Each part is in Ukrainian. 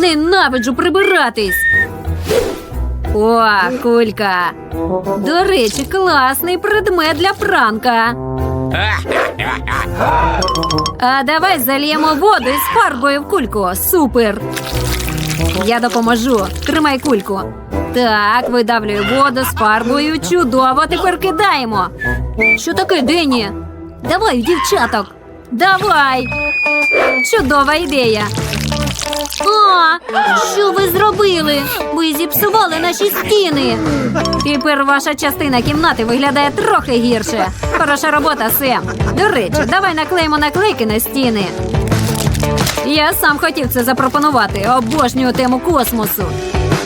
Ненавиджу прибиратись. О, кулька. До речі, класний предмет для пранка. А давай зальємо воду із фарбою в кульку. Супер. Я допоможу. Тримай кульку. Так, видавлюю воду з фарбою. Чудово, тепер кидаємо. Що таке, Дені? Давай, дівчаток. Давай. Чудова ідея. А, що ви зробили? Ви зіпсували наші стіни. Тепер ваша частина кімнати виглядає трохи гірше. Хороша робота, Сем. До речі, давай наклеїмо наклейки на стіни. Я сам хотів це запропонувати. Обожнюю тему космосу.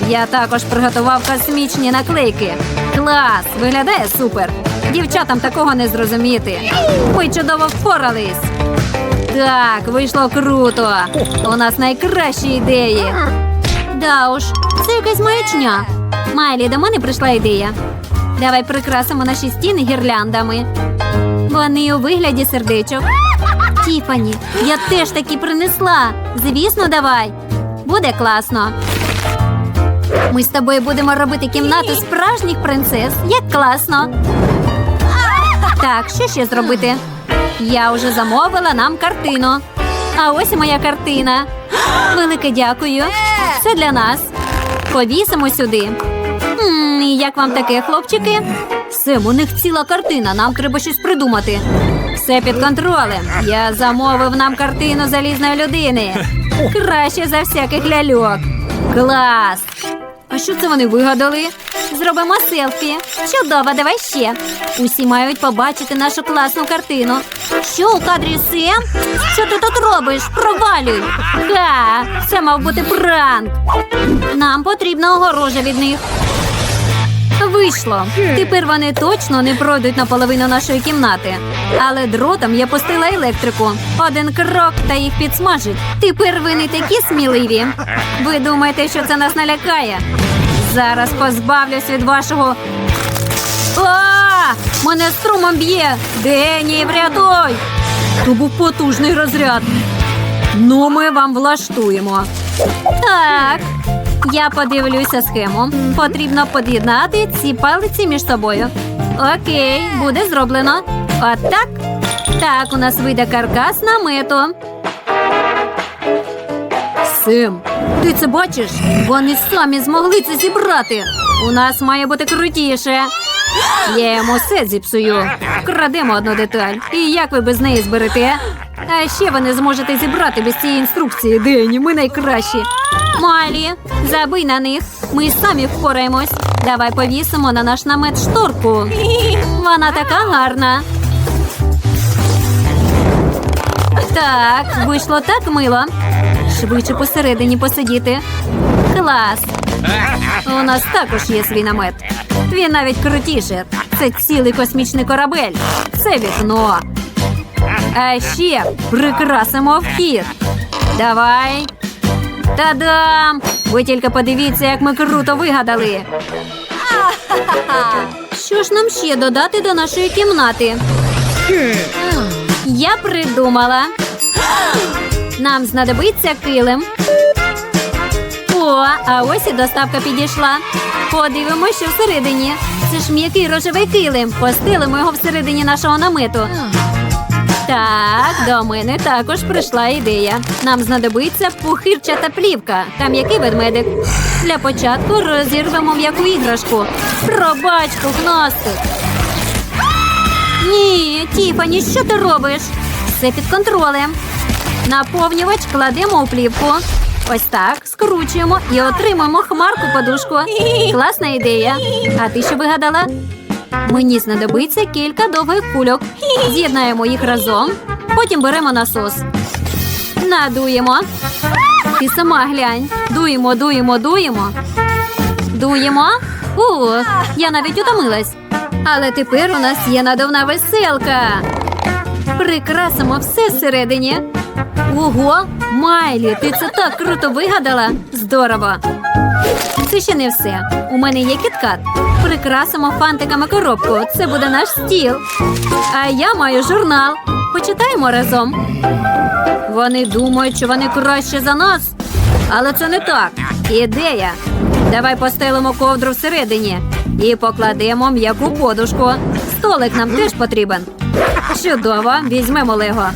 Я також приготував космічні наклейки. Клас! Виглядає супер. Дівчатам такого не зрозуміти. Ми чудово впорались. Так, вийшло круто. У нас найкращі ідеї. Да уж, це якась маячня. Майлі, до мене прийшла ідея. Давай прикрасимо наші стіни гірляндами. Вони у вигляді сердечок. Тіфані, я теж такі принесла. Звісно, давай. Буде класно. Ми з тобою будемо робити кімнату справжніх принцес. Як класно. Так, що ще зробити? Я вже замовила нам картину. А ось і моя картина. Велике дякую. Це для нас. Повісимо сюди. М, і як вам таке, хлопчики? Сем, у них ціла картина. Нам треба щось придумати. Все під контролем. Я замовив нам картину залізної людини. Краще за всяких ляльок. Клас! А що це вони вигадали? Зробимо селфі. Чудово, давай ще. Усі мають побачити нашу класну картину. Що у кадрі Сем? Що ти тут робиш? Провалюй. Ха, це мав бути пранк. Нам потрібна огорожа від них. Вийшло. Тепер вони точно не пройдуть наполовину нашої кімнати. Але дротом я пустила електрику. Один крок та їх підсмажить. Тепер ви не такі сміливі. Ви думаєте, що це нас налякає? Зараз позбавлюсь від вашого. Мене струмом б'є! Дені, врятуй! То був потужний розряд. Ну, ми вам влаштуємо. Так. Я подивлюся схему. Потрібно під'єднати ці палиці між собою. Окей, буде зроблено. Отак. Так, у нас вийде каркас намету. Сим, ти це бачиш? Вони самі змогли це зібрати. У нас має бути крутіше. Я йому все зіпсую. Крадемо одну деталь. І як ви без неї зберете? А ще ви не зможете зібрати без цієї інструкції. Дені, ми найкращі. Малі, забий на них. Ми самі впораємось. Давай повісимо на наш намет шторку. Вона така гарна. Так, вийшло так мило. Швидше посередині посидіти. Клас. У нас також є свій намет. Він навіть крутіше. Це цілий космічний корабель. Це вікно. А ще прикрасимо вхід. Давай. Та-дам! Ви тільки подивіться, як ми круто вигадали. Що ж нам ще додати до нашої кімнати? Я придумала. Нам знадобиться килим. О, а ось і доставка підійшла. Подивимося, що всередині. Це ж м'який рожевий килим. Постелимо його всередині нашого намету. Так, до мене також прийшла ідея. Нам знадобиться пухирчата плівка та м'який ведмедик. Для початку розірвемо м'яку іграшку. Пробач, пухнастик. Ні, Тіфані, що ти робиш? Все під контролем. Наповнювач кладемо у плівку. Ось так, скручуємо і отримаємо хмарку подушку. Класна ідея. А ти що вигадала? Мені знадобиться кілька довгих кульок. З'єднаємо їх разом. Потім беремо насос. Надуємо. Ти сама глянь. Дуємо, дуємо, дуємо. Дуємо. У, я навіть утомилась. Але тепер у нас є надувна веселка. Прикрасимо все всередині. Ого, Майлі, ти це так круто вигадала. Здорово. Це ще не все. У мене є кіткат. Прикрасимо фантиками коробку. Це буде наш стіл. А я маю журнал. Почитаємо разом. Вони думають, що вони краще за нас. Але це не так. Ідея. Давай постелимо ковдру всередині і покладемо м'яку подушку. Столик нам теж потрібен. Чудово, візьмемо Лего.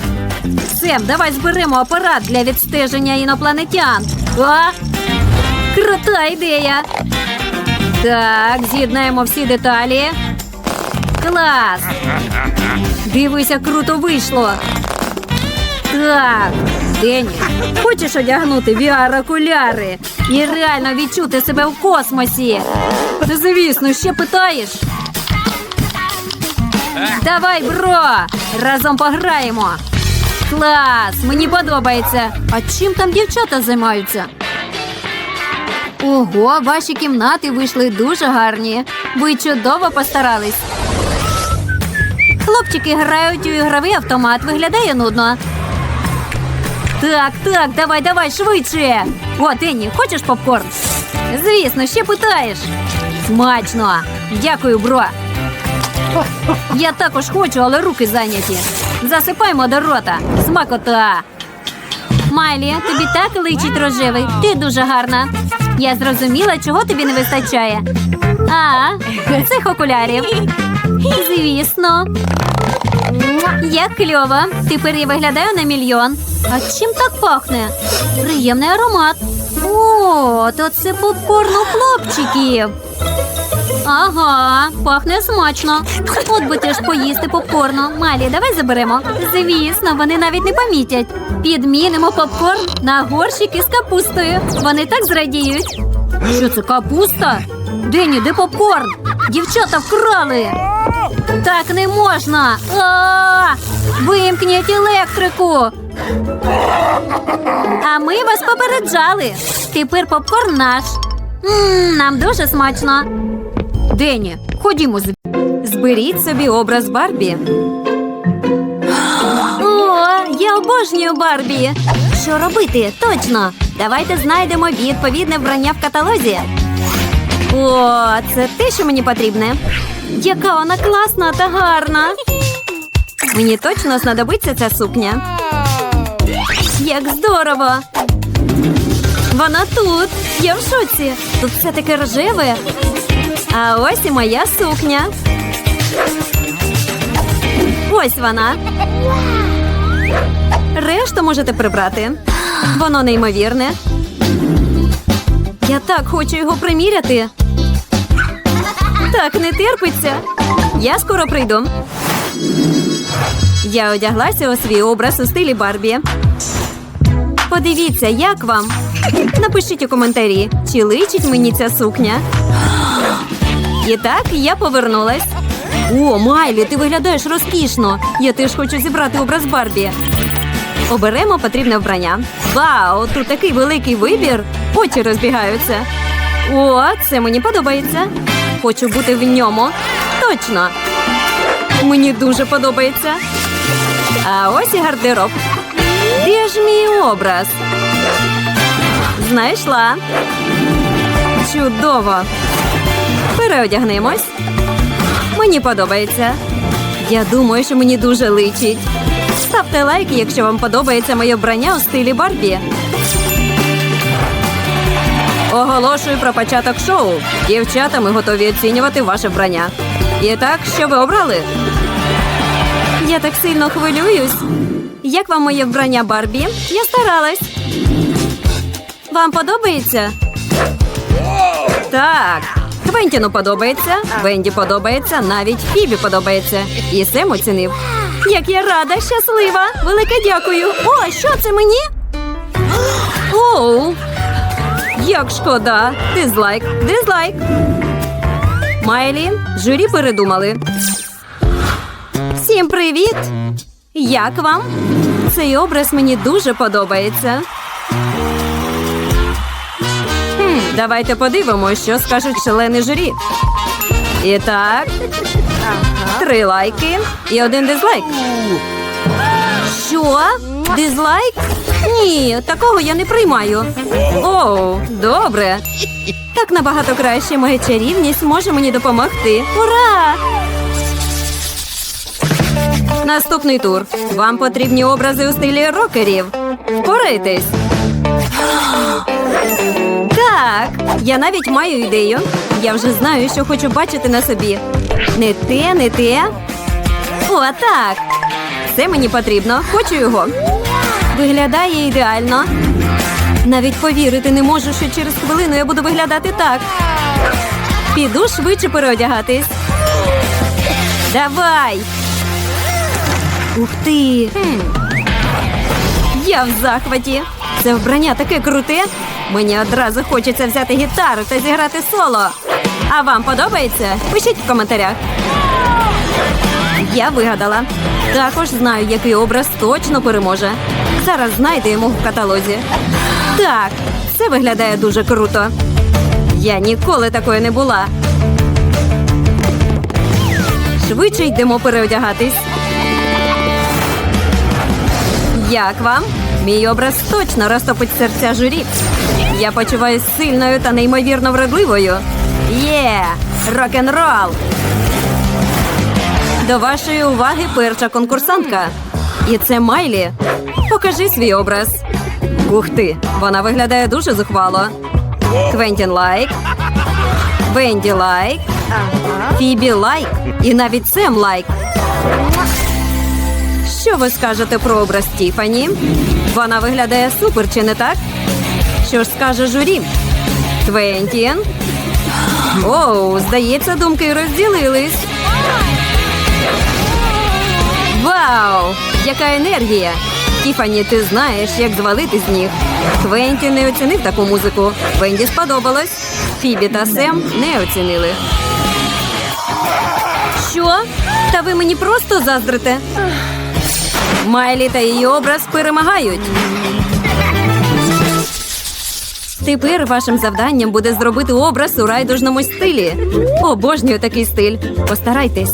Сем, давай зберемо апарат для відстеження інопланетян. А? Крута ідея. Так, з'єднаємо всі деталі. Клас! Дивися, круто вийшло. Так, Дені, хочеш одягнути VR-окуляри і реально відчути себе в космосі? Звісно, ще питаєш. Давай, бро! Разом пограємо. Клас! Мені подобається. А чим там дівчата займаються? Ого, ваші кімнати вийшли дуже гарні. Ви чудово постарались. Хлопчики грають у ігровий автомат. Виглядає нудно. Так, так, давай, давай, швидше. О, Денні, хочеш попкорн? Звісно, ще питаєш. Смачно. Дякую, бро. Я також хочу, але руки зайняті. Засипаймо до рота. Смакота. Майлі, тобі так личить рожевий. Ти дуже гарна. Я зрозуміла, чого тобі не вистачає. А, цих окулярів. Звісно. Як кльово. Тепер я виглядаю на мільйон. А чим так пахне? Приємний аромат. О, то це попкорн хлопчиків. Ага, пахне смачно. От би теж поїсти попкорну. Малі, давай заберемо. Звісно, вони навіть не помітять. Підмінимо попкорн на горщики з капустою. Вони так зрадіють. Що це капуста? Дені, де попкорн? Дівчата вкрали. Так не можна. Вимкніть електрику. А ми вас попереджали. Тепер попкорн наш. Нам дуже смачно. Дені, ходімо. Зберіть собі образ Барбі. О, я обожнюю Барбі. Що робити? Точно. Давайте знайдемо відповідне вбрання в каталозі. О, це те, що мені потрібне. Яка вона класна та гарна. Мені точно знадобиться ця сукня. Як здорово! Вона тут. Я в шоці. Тут все таке рожеве. А ось і моя сукня. Ось вона. Решту можете прибрати. Воно неймовірне. Я так хочу його приміряти. Так не терпиться. Я скоро прийду. Я одяглася у свій образ у стилі Барбі. Подивіться, як вам. Напишіть у коментарі, чи личить мені ця сукня. І так я повернулась. О, Майлі, ти виглядаєш розкішно. Я теж хочу зібрати образ Барбі. Оберемо потрібне вбрання. Вау, тут такий великий вибір. Очі розбігаються. О, це мені подобається. Хочу бути в ньому. Точно. Мені дуже подобається. А ось і гардероб. Де ж мій образ? Знайшла. Чудово. Переодягнемось. Мені подобається. Я думаю, що мені дуже личить. Ставте лайк, якщо вам подобається моє вбрання у стилі Барбі. Оголошую про початок шоу. Дівчата, ми готові оцінювати ваше вбрання. І так, що ви обрали? Я так сильно хвилююсь. Як вам моє вбрання Барбі? Я старалась. Вам подобається? Так. Квентіну подобається, Венді подобається, навіть Фібі подобається. І Сем оцінив. Як я рада, щаслива! Велике дякую. О, що це мені? Оу. Як шкода. Дизлайк, дизлайк. Майлі, журі передумали. Всім привіт! Як вам? Цей образ мені дуже подобається. Давайте подивимося, що скажуть члени журі. І так, три лайки і один дизлайк. Що? Дизлайк? Ні, такого я не приймаю. Оу, добре. Так набагато краще моя чарівність може мені допомогти. Ура! Наступний тур. Вам потрібні образи у стилі рокерів. Впорайтесь. Я навіть маю ідею. Я вже знаю, що хочу бачити на собі. Не те, не те. О, так. Це мені потрібно. Хочу його. Виглядає ідеально. Навіть повірити не можу, що через хвилину я буду виглядати так. Піду швидше переодягатись. Давай. Ух ти. Я в захваті. Це вбрання таке круте. Мені одразу хочеться взяти гітару та зіграти соло. А вам подобається? Пишіть в коментарях. Я вигадала. Також знаю, який образ точно переможе. Зараз знайдемо в каталозі. Так, це виглядає дуже круто. Я ніколи такої не була. Швидше йдемо переодягатись. Як вам? Мій образ точно розтопить серця журі. Я почуваюся сильною та неймовірно вродливою. Є! Рок-н-рол! До вашої уваги перша конкурсантка. І це Майлі. Покажи свій образ. Ух ти! Вона виглядає дуже зухвало. Квентін лайк. Венді лайк. Фібі лайк. І навіть Сем лайк. Що ви скажете про образ Тіфані? Вона виглядає супер, чи не так? Що ж скаже журі? Квентін? Оу, здається, думки розділились. Вау! Яка енергія! Тіфані, ти знаєш, як звалити з ніг. Квентін не оцінив таку музику. Венді сподобалось. Фібі та Сем не оцінили. Що? Та ви мені просто заздрите? Майлі та її образ перемагають. Тепер вашим завданням буде зробити образ у райдужному стилі. Обожнюю такий стиль. Постарайтесь.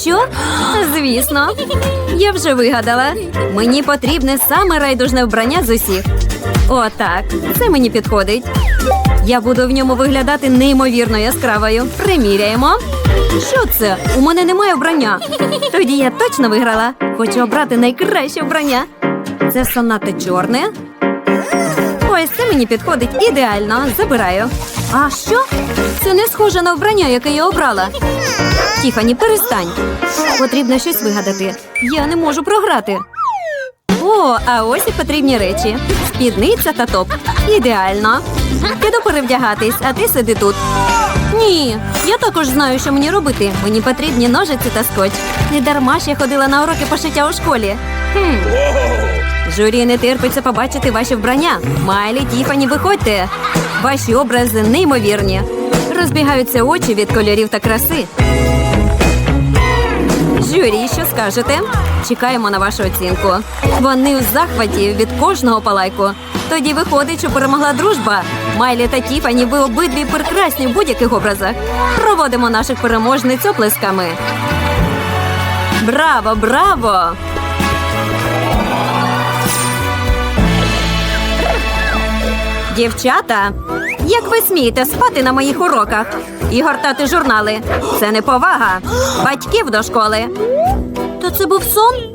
Що? Звісно. Я вже вигадала. Мені потрібне саме райдужне вбрання з усіх. Отак. Це мені підходить. Я буду в ньому виглядати неймовірно яскравою. Приміряємо. Що це? У мене немає вбрання. Тоді я точно виграла. Хочу обрати найкраще вбрання. Це сонате чорне. Ось це мені підходить ідеально. Забираю. А що? Це не схоже на вбрання, яке я обрала. Тіфані, перестань. Потрібно щось вигадати. Я не можу програти. О, а ось і потрібні речі: спідниця та топ. Ідеально. Піду перевдягатись, а ти сиди тут. Ні, я також знаю, що мені робити. Мені потрібні ножиці та скотч. Не дарма ж я ходила на уроки пошиття у школі. Хм. Журі не терпиться побачити ваші вбрання. Майлі, Тіфані, виходьте. Ваші образи неймовірні. Розбігаються очі від кольорів та краси. Журі, що скажете? Чекаємо на вашу оцінку. Вони у захваті від кожного палайку. Тоді виходить, що перемогла дружба. Майлі та Тіфані, ви обидві прекрасні в будь-яких образах. Проводимо наших переможниць оплесками. Браво, браво! Дівчата, як ви смієте спати на моїх уроках і гортати журнали? Це не повага. Батьків до школи. То це був сон?